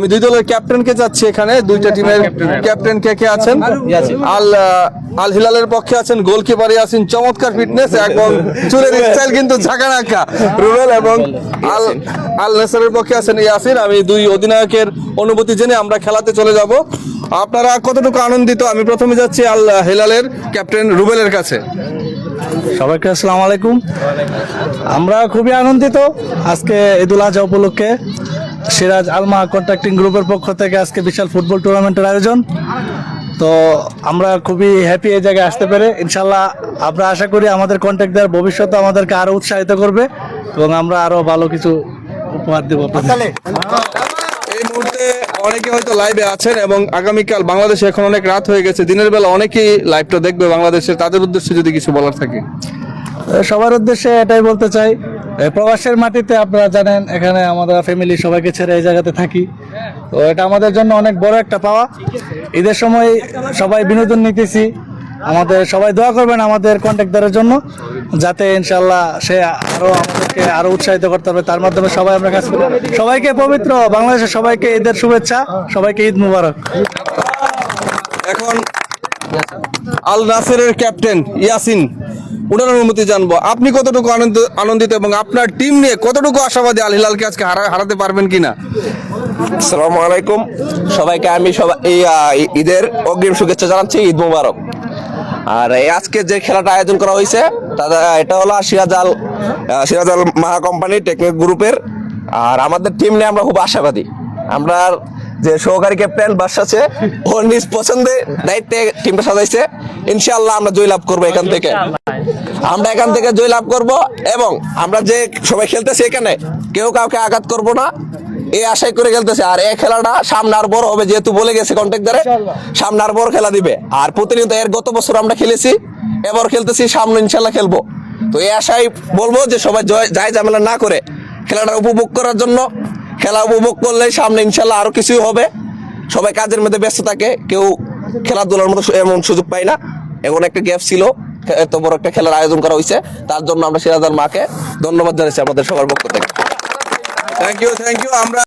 আমি দুই দলের ক্যাপ্টেনকে যাচ্ছি এখানে দুইটা টিমের ক্যাপ্টেন কে কে আছেন? আল আল হিলালের পক্ষে আছেন গোলকিপার আছেন চমৎকার ফিটনেস এবং চুলের স্টাইল কিন্তু ঝাঁকানাকা রুবেল এবং আল আল নেসারের পক্ষে আছেন ইয়াসিন। আমি দুই অধিনায়কের অনুভূতি জেনে আমরা খেলাতে চলে যাব। আপনারা কতটুকু আনন্দিত? আমি প্রথমে যাচ্ছি আল হিলালের ক্যাপ্টেন রুবেলের কাছে। সবাইকে আসসালামু আলাইকুম। আমরা খুবই আনন্দিত আজকে ঈদুল আজহা উপলক্ষে। সিরাজ আলমা কন্ট্রাক্টিং গ্রুপের পক্ষ থেকে আজকে বিশাল ফুটবল টুর্নামেন্টের আয়োজন। তো আমরা খুবই হ্যাপি এই জায়গায় আসতে পেরে। ইনশাল্লাহ আমরা আশা করি আমাদের কন্ট্যাক্টদার ভবিষ্যতে আমাদেরকে আরও উৎসাহিত করবে এবং আমরা আরও ভালো কিছু উপহার দেবো আপনাদের। এই মুহূর্তে অনেকে হয়তো লাইভে আছেন এবং আগামীকাল বাংলাদেশে এখন অনেক রাত হয়ে গেছে। দিনের বেলা অনেকেই লাইভটা দেখবে বাংলাদেশের। তাদের উদ্দেশ্যে যদি কিছু বলার থাকে। সবার উদ্দেশ্যে এটাই বলতে চাই প্রবাসের মাটিতে আপনারা জানেন, এখানে আমাদের ফ্যামিলি সবাইকে ছেড়ে এই জায়গাতে থাকি। তো এটা আমাদের জন্য অনেক বড় একটা পাওয়া। ঈদের সময় সবাই বিনোদন নিতেছি। আমাদের সবাই দোয়া করবেন আমাদের কন্ট্যাক্টদারের জন্য, যাতে ইনশাল্লাহ সে আরও আমাদেরকে আরও উৎসাহিত করতে হবে তার মাধ্যমে সবাই আমরা কাজ করি। সবাইকে পবিত্র বাংলাদেশের সবাইকে ঈদের শুভেচ্ছা, সবাইকে ঈদ মুবারক। এখন আল নাসেরের ক্যাপ্টেন ইয়াসিন উনার অনুমতি জানব। আপনি কতটুকু আনন্দ আনন্দিত এবং আপনার টিম নিয়ে কতটুকু আশাবাদী আল হিলালকে আজকে হারা- হারাতে পারবেন কিনা? আসসালামু আলাইকুম। সবাইকে আমি সবাই ঈদের অগ্রিম শুভেচ্ছা জানাচ্ছি ঈদ মোবারক। আর এই আজকে যে খেলাটা আয়োজন করা হয়েছে তাদের এটা হলো সিরাজ আল আহ, Siraj Al Maha company technique গ্রুপের। আর আমাদের টিম নিয়ে আমরা খুব আশাবাদী। আমরা যে সহকারী ক্যাপ্টেন বাস আছে ওর নিজ পছন্দে দায়িত্বে টিমটা সাজাইছে। ইনশাআল্লাহ আমরা জয়লাভ করব এখান থেকে। আমরা এখান থেকে জয়লাভ করব এবং আমরা যে সবাই খেলতেছি এখানে কেউ কাউকে আঘাত করব না। এই আশাই করে খেলতেছে। আর এই খেলাটা সামনে আর বড় হবে যেহেতু বলে গেছে কন্ট্যাক্টারে সামনে আর বড় খেলা দিবে। আর প্রতিনিয়ত এর গত বছর আমরা খেলেছি এবার খেলতেছি সামনে ইনশাল্লাহ খেলব। তো এই আশাই বলব যে সবাই জয় যায় ঝামেলা না করে খেলাটা উপভোগ করার জন্য খেলা উপভোগ করলে সামনে ইনশাল্লাহ আরও কিছুই হবে। সবাই কাজের মধ্যে ব্যস্ত থাকে, কেউ খেলাধুলার মতো এমন সুযোগ পায় না। এখন একটা গ্যাপ ছিল, এত বড় একটা খেলার আয়োজন করা হয়েছে, তার জন্য আমরা সিরাজার মাকে ধন্যবাদ জানাচ্ছি আমাদের সবার পক্ষ থেকে। থ্যাংক ইউ থ্যাংক ইউ আমরা